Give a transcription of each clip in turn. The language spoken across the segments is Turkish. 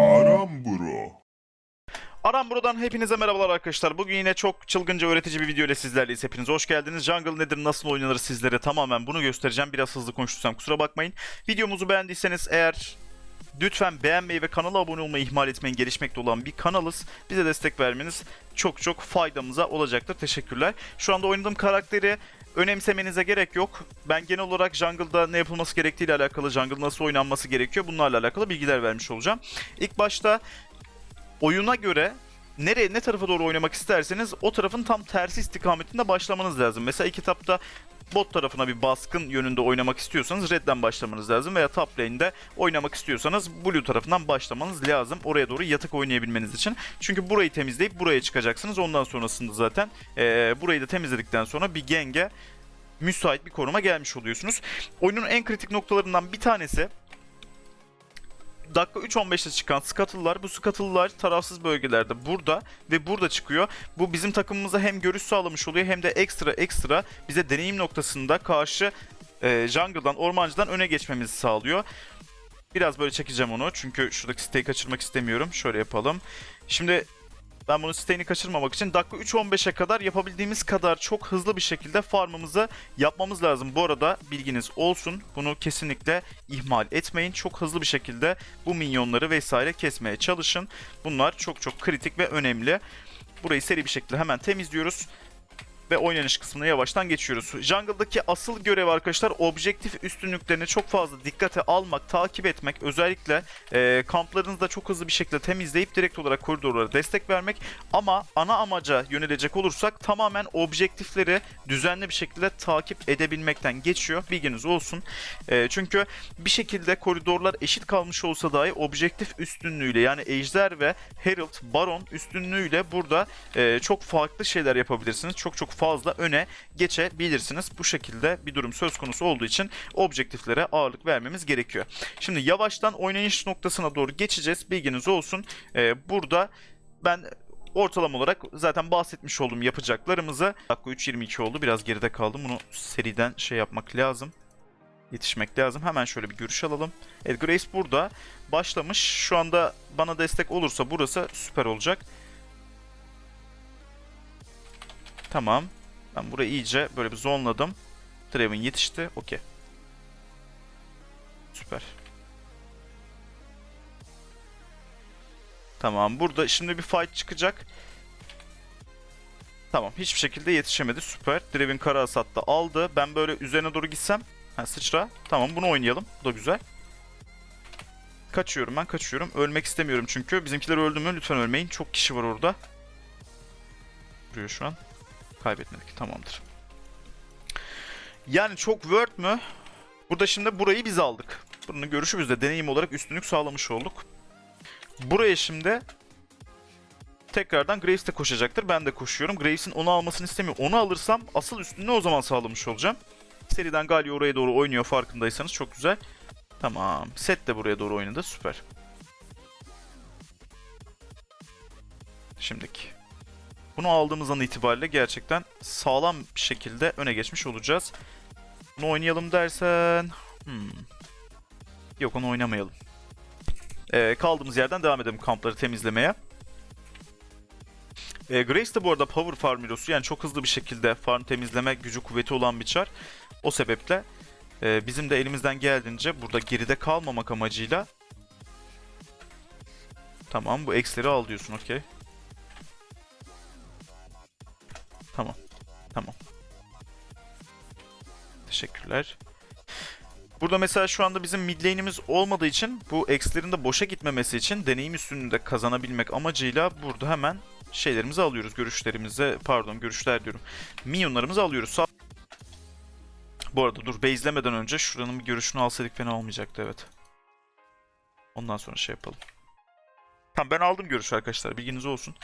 Aramburo. Aramburo'dan hepinize merhabalar arkadaşlar. Bugün yine çok çılgınca öğretici bir video ile sizlerleyiz. Hepiniz hoş geldiniz. Jungle nedir, nasıl oynanır sizlere tamamen bunu göstereceğim. Biraz hızlı konuştuysam kusura bakmayın. Videomuzu beğendiyseniz eğer lütfen beğenmeyi ve kanala abone olmayı ihmal etmeyin. Gelişmekte olan bir kanalız. Bize destek vermeniz çok çok faydamıza olacaktır. Teşekkürler. Şu anda oynadığım karakteri önemsemenize gerek yok. Ben genel olarak jungle'da ne yapılması gerektiği ile alakalı, jungle nasıl oynanması gerekiyor bunlarla alakalı bilgiler vermiş olacağım. İlk başta oyuna göre nereye ne tarafa doğru oynamak isterseniz o tarafın tam tersi istikametinde başlamanız lazım. Mesela ilk etapta bot tarafına bir baskın yönünde oynamak istiyorsanız redden başlamanız lazım veya top lane'de oynamak istiyorsanız blue tarafından başlamanız lazım. Oraya doğru yatık oynayabilmeniz için. Çünkü burayı temizleyip buraya çıkacaksınız. Ondan sonrasında zaten eee, burayı da temizledikten sonra bir genge müsait bir konuma gelmiş oluyorsunuz. Oyunun en kritik noktalarından bir tanesi dakika 3.15'te çıkan scuttle'lar bu scuttle'lar tarafsız bölgelerde burada ve burada çıkıyor. Bu bizim takımımıza hem görüş sağlamış oluyor hem de ekstra ekstra bize deneyim noktasında karşı e, jungle'dan, ormancıdan öne geçmemizi sağlıyor. Biraz böyle çekeceğim onu çünkü şuradaki siteyi kaçırmak istemiyorum. Şöyle yapalım. Şimdi ben bunu siteyi kaçırmamak için dakika 3.15'e kadar yapabildiğimiz kadar çok hızlı bir şekilde farmımızı yapmamız lazım. Bu arada bilginiz olsun. Bunu kesinlikle ihmal etmeyin. Çok hızlı bir şekilde bu minyonları vesaire kesmeye çalışın. Bunlar çok çok kritik ve önemli. Burayı seri bir şekilde hemen temizliyoruz ve oynanış kısmına yavaştan geçiyoruz. Jungle'daki asıl görev arkadaşlar objektif üstünlüklerini çok fazla dikkate almak, takip etmek, özellikle e, kamplarınızı da çok hızlı bir şekilde temizleyip direkt olarak koridorlara destek vermek. Ama ana amaca yönelecek olursak tamamen objektifleri düzenli bir şekilde takip edebilmekten geçiyor. Bilginiz olsun. E, çünkü bir şekilde koridorlar eşit kalmış olsa dahi objektif üstünlüğüyle yani Ejder ve Herald, Baron üstünlüğüyle burada e, çok farklı şeyler yapabilirsiniz. Çok çok fazla öne geçebilirsiniz. Bu şekilde bir durum söz konusu olduğu için objektiflere ağırlık vermemiz gerekiyor. Şimdi yavaştan oynayış noktasına doğru geçeceğiz. Bilginiz olsun. E, burada ben ortalama olarak zaten bahsetmiş olduğum yapacaklarımızı dakika 3.22 oldu. Biraz geride kaldım. Bunu seriden şey yapmak lazım. Yetişmek lazım. Hemen şöyle bir görüş alalım. Evet Grace burada başlamış. Şu anda bana destek olursa burası süper olacak. Tamam. Ben burayı iyice böyle bir zonladım. Draven yetişti. Okey. Süper. Tamam. Burada şimdi bir fight çıkacak. Tamam. Hiçbir şekilde yetişemedi. Süper. Draven kara hasatta aldı. Ben böyle üzerine doğru gitsem. Ha sıçra. Tamam bunu oynayalım. Bu da güzel. Kaçıyorum ben kaçıyorum. Ölmek istemiyorum çünkü. Bizimkiler öldü mü lütfen ölmeyin. Çok kişi var orada. Duruyor şu an. Kaybetmedik. Tamamdır. Yani çok word mü? Burada şimdi burayı biz aldık. Bunun görüşü bizde. Deneyim olarak üstünlük sağlamış olduk. Buraya şimdi tekrardan Graves de koşacaktır. Ben de koşuyorum. Graves'in onu almasını istemiyorum. Onu alırsam asıl üstünlüğü o zaman sağlamış olacağım. Seriden Galio oraya doğru oynuyor farkındaysanız. Çok güzel. Tamam. Set de buraya doğru oynadı. Süper. Şimdiki. Bunu aldığımız an itibariyle gerçekten sağlam bir şekilde öne geçmiş olacağız. Bunu oynayalım dersen... Hmm. Yok onu oynamayalım. Ee, kaldığımız yerden devam edelim kampları temizlemeye. Ee, Grace de bu arada Power Farm hero'su yani çok hızlı bir şekilde farm temizleme gücü kuvveti olan bir çar. O sebeple e, bizim de elimizden geldiğince burada geride kalmamak amacıyla Tamam bu X'leri al diyorsun okey. Tamam. Tamam. Teşekkürler. Burada mesela şu anda bizim mid lane'imiz olmadığı için bu X'lerin de boşa gitmemesi için deneyim üstünlüğünde kazanabilmek amacıyla burada hemen şeylerimizi alıyoruz. Görüşlerimize pardon görüşler diyorum. Minyonlarımızı alıyoruz. Sağ bu arada dur base'lemeden önce şuranın bir görüşünü alsaydık fena olmayacaktı evet. Ondan sonra şey yapalım. Tamam ben aldım görüş arkadaşlar bilginiz olsun.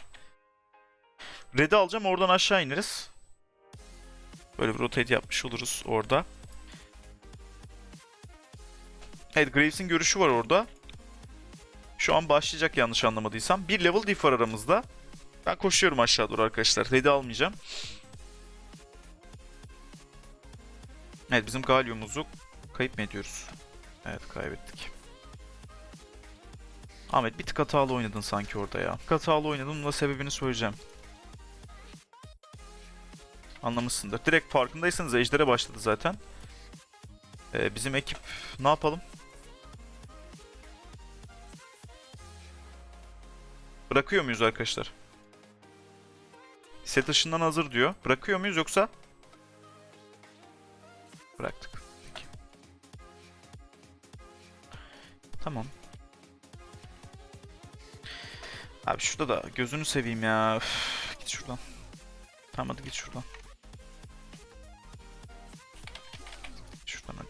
Red'i alacağım oradan aşağı ineriz. Böyle bir rotate yapmış oluruz orada. Evet Graves'in görüşü var orada. Şu an başlayacak yanlış anlamadıysam. Bir level diff var aramızda. Ben koşuyorum aşağı doğru arkadaşlar. Red'i almayacağım. Evet bizim Galio'muzu kayıp mı ediyoruz? Evet kaybettik. Ahmet bir tık hatalı oynadın sanki orada ya. Bir tık hatalı oynadın. Bunun da sebebini söyleyeceğim. Anlamışsındır. Direkt farkındaysanız Ejder'e başladı zaten. Ee, bizim ekip ne yapalım? Bırakıyor muyuz arkadaşlar? Set ışından hazır diyor. Bırakıyor muyuz yoksa? Bıraktık. Peki. Tamam. Abi şurada da gözünü seveyim ya. Üf, git şuradan. Tamam hadi git şuradan.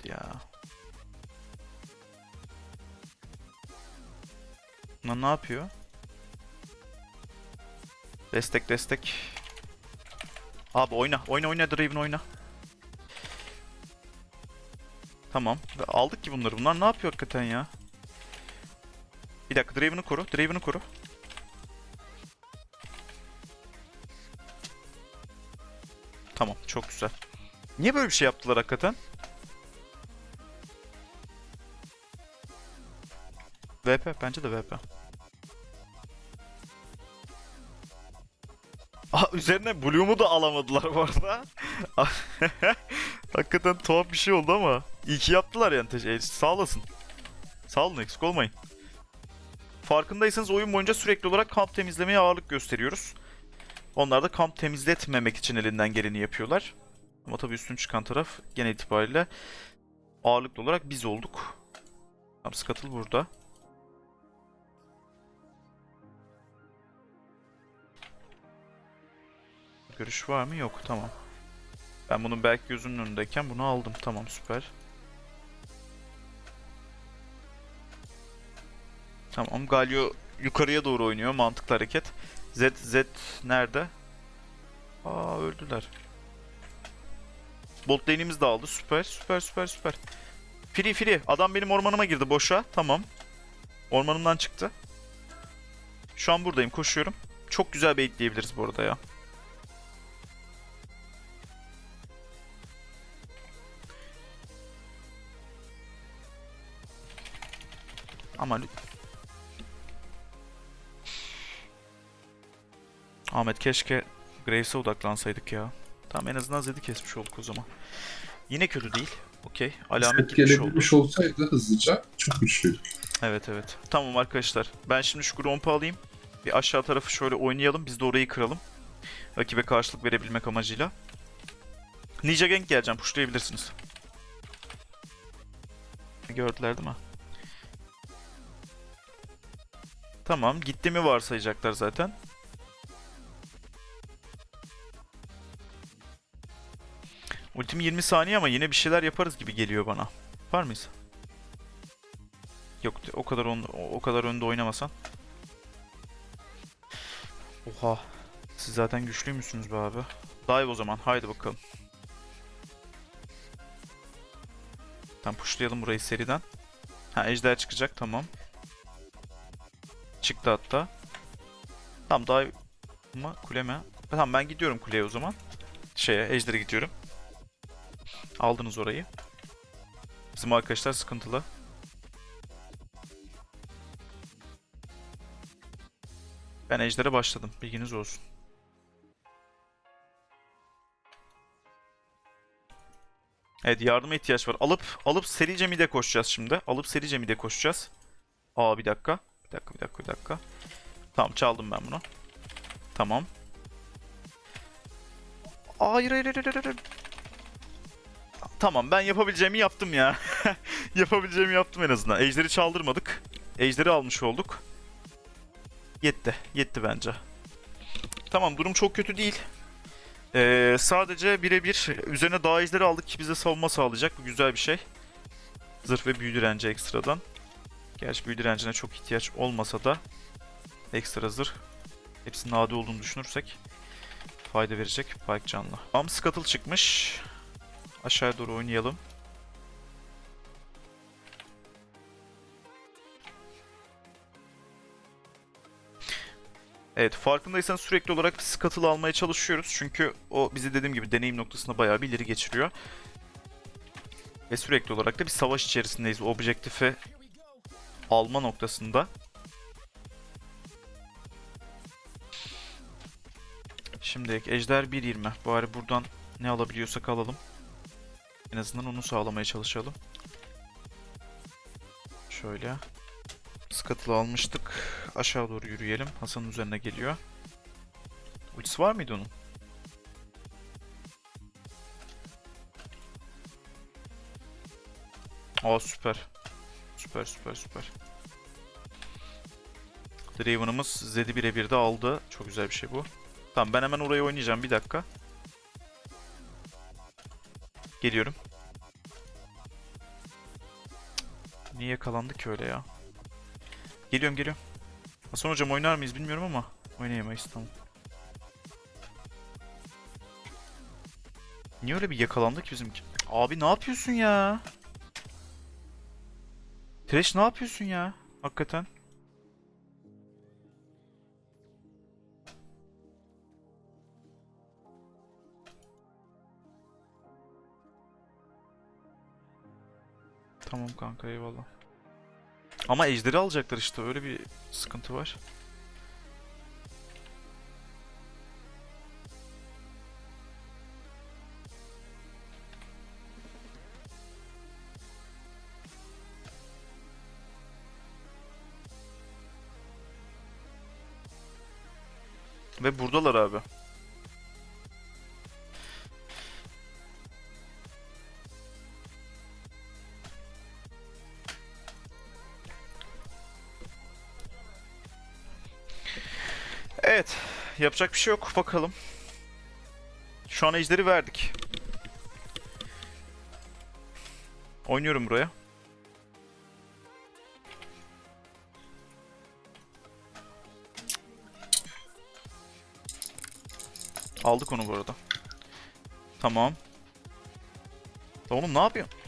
Ya. Lan ne yapıyor? Destek destek. Abi oyna. Oyna oyna Draven oyna. Tamam. Aldık ki bunları. Bunlar ne yapıyor hakikaten ya? Bir dakika Draven'ı koru. Draven'ı koru. Tamam. Çok güzel. Niye böyle bir şey yaptılar hakikaten? VP. Bence de VP. Aa, üzerine Bloom'u da alamadılar bu arada. Hakikaten tuhaf bir şey oldu ama. İyi ki yaptılar yani. Teş- e, Sağ olasın. Sağ olun eksik olmayın. Farkındaysanız oyun boyunca sürekli olarak kamp temizlemeye ağırlık gösteriyoruz. Onlar da kamp temizletmemek için elinden geleni yapıyorlar. Ama tabii üstün çıkan taraf genel itibariyle ağırlıklı olarak biz olduk. Tam Scuttle burada. Görüş var mı? Yok. Tamam. Ben bunun belki gözümün önündeyken bunu aldım. Tamam süper. Tamam. Galio yukarıya doğru oynuyor. Mantıklı hareket. Z, Z nerede? Aa öldüler. Bolt lane'imiz de aldı. Süper süper süper süper. Free free. Adam benim ormanıma girdi boşa. Tamam. Ormanımdan çıktı. Şu an buradayım. Koşuyorum. Çok güzel baitleyebiliriz bu arada ya. Ama Ahmet keşke Graves'e odaklansaydık ya. Tamam en azından Zed'i kesmiş olduk o zaman. Yine kötü değil. Okey. Alamet bir şey oldu. gelebilmiş olsaydı hızlıca çok güçlüydük. Evet evet. Tamam arkadaşlar. Ben şimdi şu Gromp'u alayım. Bir aşağı tarafı şöyle oynayalım. Biz de orayı kıralım. Rakibe karşılık verebilmek amacıyla. Ninja Gang geleceğim. Pushlayabilirsiniz. Gördüler değil mi? Tamam. Gitti mi varsayacaklar zaten. Ultim 20 saniye ama yine bir şeyler yaparız gibi geliyor bana. Var mıyız? Yok o kadar on, o kadar önde oynamasan. Oha. Siz zaten güçlü müsünüz be abi? Dive o zaman. Haydi bakalım. Tamam pushlayalım burayı seriden. Ha ejder çıkacak tamam. Çıktı hatta. Tamam dive mı kule mi? Tamam ben gidiyorum kuleye o zaman. Şeye ejder'e gidiyorum. Aldınız orayı. Bizim arkadaşlar sıkıntılı. Ben Ejder'e başladım. Bilginiz olsun. Evet yardıma ihtiyaç var. Alıp alıp serice mide koşacağız şimdi. Alıp serice mide koşacağız. Aa bir dakika. Bir dakika bir dakika bir dakika. Tamam çaldım ben bunu. Tamam. Hayır hayır hayır hayır. Tamam ben yapabileceğimi yaptım ya. yapabileceğimi yaptım en azından. Ejder'i çaldırmadık. Ejder'i almış olduk. Yetti. Yetti bence. Tamam durum çok kötü değil. Ee, sadece birebir üzerine daha ejderi aldık ki bize savunma sağlayacak. Bu güzel bir şey. Zırh ve büyü direnci ekstradan. Gerçi büyü direncine çok ihtiyaç olmasa da ekstra zırh. Hepsinin adi olduğunu düşünürsek fayda verecek Pike canlı. Am Scuttle çıkmış. Aşağıya doğru oynayalım. Evet farkındaysanız sürekli olarak Scuttle almaya çalışıyoruz. Çünkü o bizi dediğim gibi deneyim noktasında bayağı bir ileri geçiriyor. Ve sürekli olarak da bir savaş içerisindeyiz. O objektifi alma noktasında. Şimdi ejder 1.20. Bari buradan ne alabiliyorsak alalım. En azından onu sağlamaya çalışalım. Şöyle. Skatıl'ı almıştık. Aşağı doğru yürüyelim. Hasan'ın üzerine geliyor. Ultisi var mıydı onun? Aa süper. Süper süper süper. Draven'ımız Zed'i birebir de aldı. Çok güzel bir şey bu. Tamam ben hemen oraya oynayacağım. Bir dakika. Geliyorum. Niye yakalandık ki öyle ya? Geliyorum geliyorum. Hasan hocam oynar mıyız bilmiyorum ama oynayamayız tamam. Niye öyle bir yakalandık ki bizimki? Abi ne yapıyorsun ya? Trash ne yapıyorsun ya? Hakikaten. Tamam kanka eyvallah. Ama ejderi alacaklar işte öyle bir sıkıntı var. Ve buradalar abi. Evet. Yapacak bir şey yok. Bakalım. Şu an ejderi verdik. Oynuyorum buraya. Aldık onu bu arada. Tamam. Ya Oğlum ne yapıyorsun?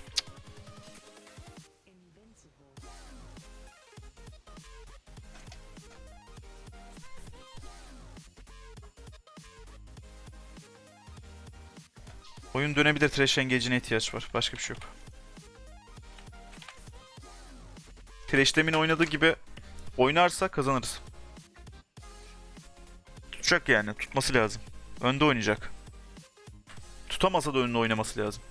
Oyun dönebilir Trash Engage'ine ihtiyaç var. Başka bir şey yok. Trash demin oynadığı gibi oynarsa kazanırız. Tutacak yani. Tutması lazım. Önde oynayacak. Tutamasa da önünde oynaması lazım.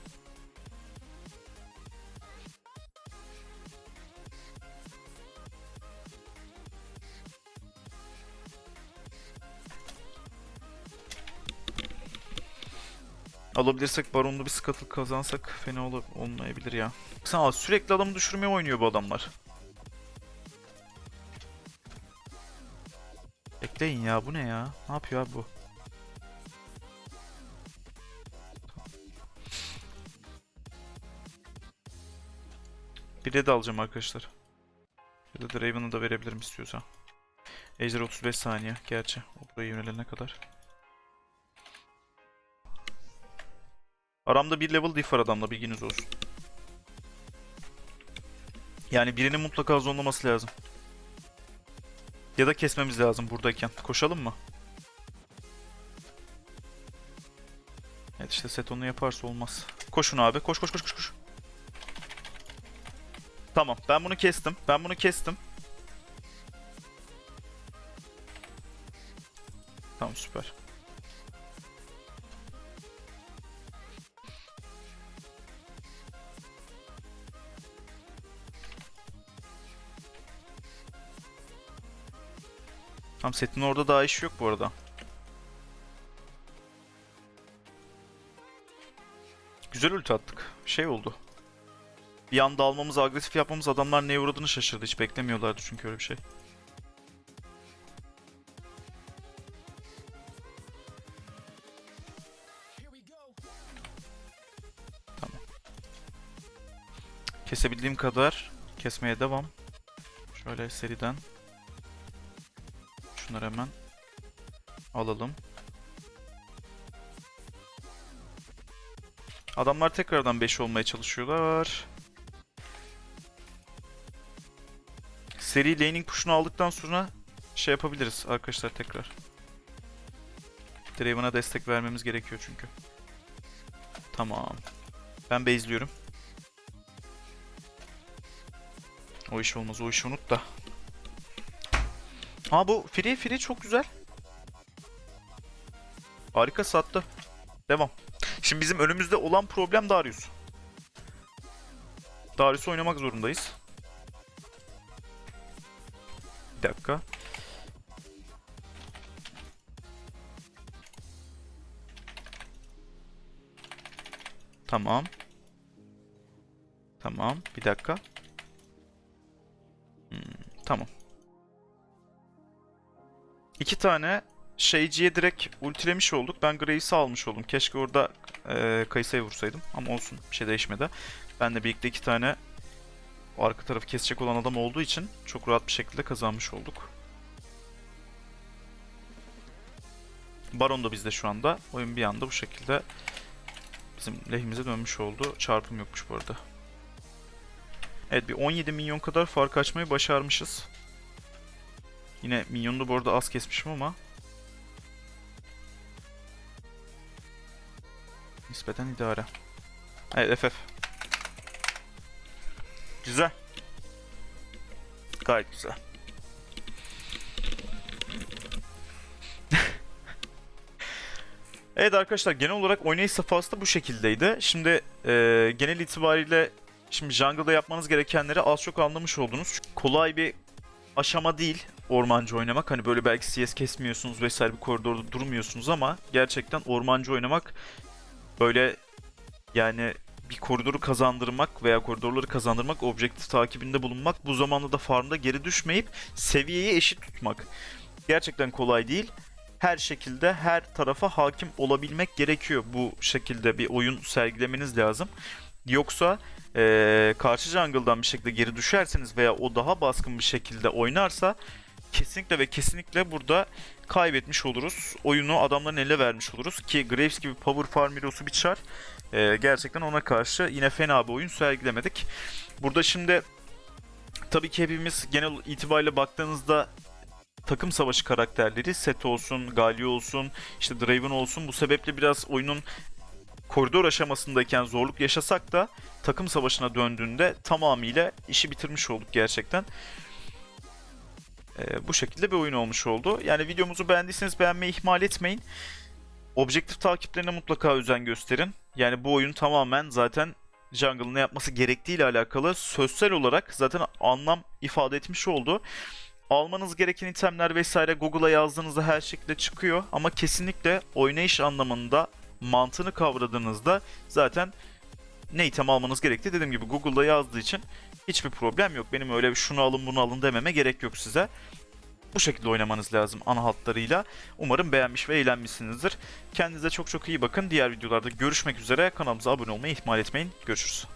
Alabilirsek baronlu bir scuttle kazansak fena ol olmayabilir ya. Sen sürekli adamı düşürmeye oynuyor bu adamlar. Bekleyin ya bu ne ya? Ne yapıyor abi bu? Bir de alacağım arkadaşlar. Ya da Draven'ı da verebilirim istiyorsa. Ejder 35 saniye gerçi. O buraya yönelene kadar. Aramda bir level diff var adamla bilginiz olsun. Yani birinin mutlaka zonlaması lazım. Ya da kesmemiz lazım buradayken. Koşalım mı? Evet işte set onu yaparsa olmaz. Koşun abi. Koş koş koş koş koş. Tamam ben bunu kestim. Ben bunu kestim. Tamam süper. Tamam setin orada daha iş yok bu arada. Güzel ulti attık. Şey oldu. Bir anda almamız, agresif yapmamız adamlar neye uğradığını şaşırdı. Hiç beklemiyorlardı çünkü öyle bir şey. Tamam. Kesebildiğim kadar kesmeye devam. Şöyle seriden. Şunları hemen alalım. Adamlar tekrardan 5 olmaya çalışıyorlar. Seri laning push'unu aldıktan sonra şey yapabiliriz arkadaşlar tekrar. Draven'a destek vermemiz gerekiyor çünkü. Tamam. Ben base'liyorum. O iş olmaz. O işi unut da. Ha bu free free çok güzel. Harika sattı. Devam. Şimdi bizim önümüzde olan problem Darius. Darius'u oynamak zorundayız. Bir dakika. Tamam. Tamam. Bir dakika. Hmm, tamam. İki tane şeyciye direkt ultilemiş olduk. Ben Graves'i almış oldum. Keşke orada e, Kayısa'ya vursaydım. Ama olsun. Bir şey değişmedi. Ben de birlikte iki tane arka tarafı kesecek olan adam olduğu için çok rahat bir şekilde kazanmış olduk. Baron da bizde şu anda. Oyun bir anda bu şekilde bizim lehimize dönmüş oldu. Çarpım yokmuş bu arada. Evet bir 17 milyon kadar fark açmayı başarmışız. Yine minyonu da bu arada az kesmişim ama nispeten idare. Evet FF. Güzel. Gayet güzel. evet arkadaşlar genel olarak oynayış safhası da bu şekildeydi. Şimdi e, genel itibariyle şimdi jungle'da yapmanız gerekenleri az çok anlamış oldunuz. Kolay bir aşama değil ormancı oynamak. Hani böyle belki CS kesmiyorsunuz vesaire bir koridorda durmuyorsunuz ama gerçekten ormancı oynamak böyle yani bir koridoru kazandırmak veya koridorları kazandırmak, objektif takibinde bulunmak, bu zamanda da farmda geri düşmeyip seviyeyi eşit tutmak. Gerçekten kolay değil. Her şekilde her tarafa hakim olabilmek gerekiyor. Bu şekilde bir oyun sergilemeniz lazım. Yoksa eee, karşı jungle'dan bir şekilde geri düşerseniz veya o daha baskın bir şekilde oynarsa kesinlikle ve kesinlikle burada kaybetmiş oluruz. Oyunu adamların eline vermiş oluruz ki Graves gibi power farm bir çar. Ee, gerçekten ona karşı yine fena bir oyun sergilemedik. Burada şimdi tabii ki hepimiz genel itibariyle baktığınızda takım savaşı karakterleri Set olsun, Galio olsun, işte Draven olsun bu sebeple biraz oyunun koridor aşamasındayken zorluk yaşasak da takım savaşına döndüğünde tamamıyla işi bitirmiş olduk gerçekten. Ee, bu şekilde bir oyun olmuş oldu. Yani videomuzu beğendiyseniz beğenmeyi ihmal etmeyin. Objektif takiplerine mutlaka özen gösterin. Yani bu oyun tamamen zaten jungle'ın ne yapması gerektiği ile alakalı sözsel olarak zaten anlam ifade etmiş oldu. Almanız gereken itemler vesaire Google'a yazdığınızda her şekilde çıkıyor ama kesinlikle oynayış anlamında mantığını kavradığınızda zaten ne item almanız gerektiği dediğim gibi Google'da yazdığı için hiçbir problem yok. Benim öyle şunu alın bunu alın dememe gerek yok size bu şekilde oynamanız lazım ana hatlarıyla. Umarım beğenmiş ve eğlenmişsinizdir. Kendinize çok çok iyi bakın. Diğer videolarda görüşmek üzere. Kanalımıza abone olmayı ihmal etmeyin. Görüşürüz.